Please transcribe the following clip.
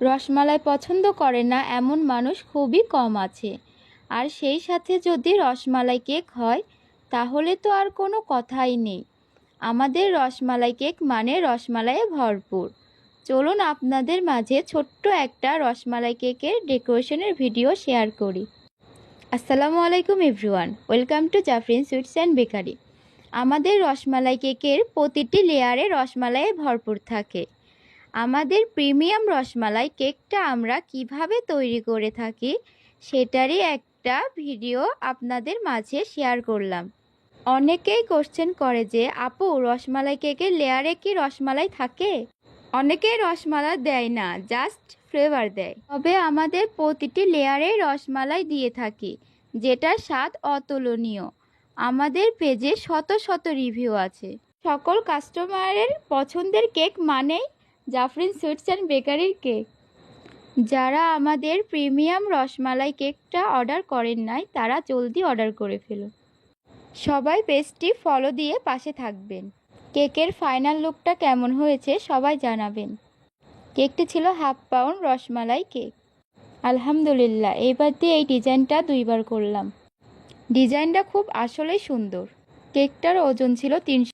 রসমালাই পছন্দ করে না, এমন মানুষ খুবই কম আছে। আর সেই সাথে যদি রসমালাই কেক হয়, তাহলে তো আর কোনো কথাই নেই। আমাদের রসমালাই কেক মানে রসমালাইয়ে ভরপুর। চলুন আপনাদের মাঝে ছোট্ট একটা রসমালাই কেকের ডেকোরেশনের ভিডিও শেয়ার করি। আসসালামু আলাইকুম everyone, welcome to Jafrin sweets and bakery. আমাদের রসমালাই কেকের প্রতিটি লেয়ারে রসমালাইয়ে ভরপুর থাকে। আমাদের প্রিমিয়াম রসমালাই কেকটা আমরা কীভাবে তৈরি করে থাকি সেটারই একটা ভিডিও আপনাদের মাঝে শেয়ার করলাম। অনেকেই কোশ্চেন করে যে, আপু, রসমালাই কেকের লেয়ারে কি রসমালাই থাকে? অনেকেই রসমালাই দেয় না জাস্ট ফ্লেভার দেয়। তবে আমাদের প্রতিটি লেয়ারে রসমালাই দিয়ে থাকি, যেটার স্বাদ অতুলনীয়। আমাদের পেজে শত শত রিভিউ আছে। সকল কাস্টমারের পছন্দের কেক মানেই জাফরিন সুইটস অ্যান্ড বেকারির কেক। যারা আমাদের প্রিমিয়াম রসমালাই কেকটা অর্ডার করেন নাই, তারা জলদি অর্ডার করে ফেলুন সবাই পেজটি ফলো দিয়ে পাশে থাকবেন। কেকের ফাইনাল লুকটা কেমন হয়েছে সবাই জানাবেন। কেকটি ছিল হাফ পাউন্ড রসমালাই কেক। আলহামদুলিল্লাহ, এবার দিয়ে এই ডিজাইনটা দুইবার করলাম। ডিজাইনটা খুব আসলেই সুন্দর। কেকটার ওজন ছিল তিনশো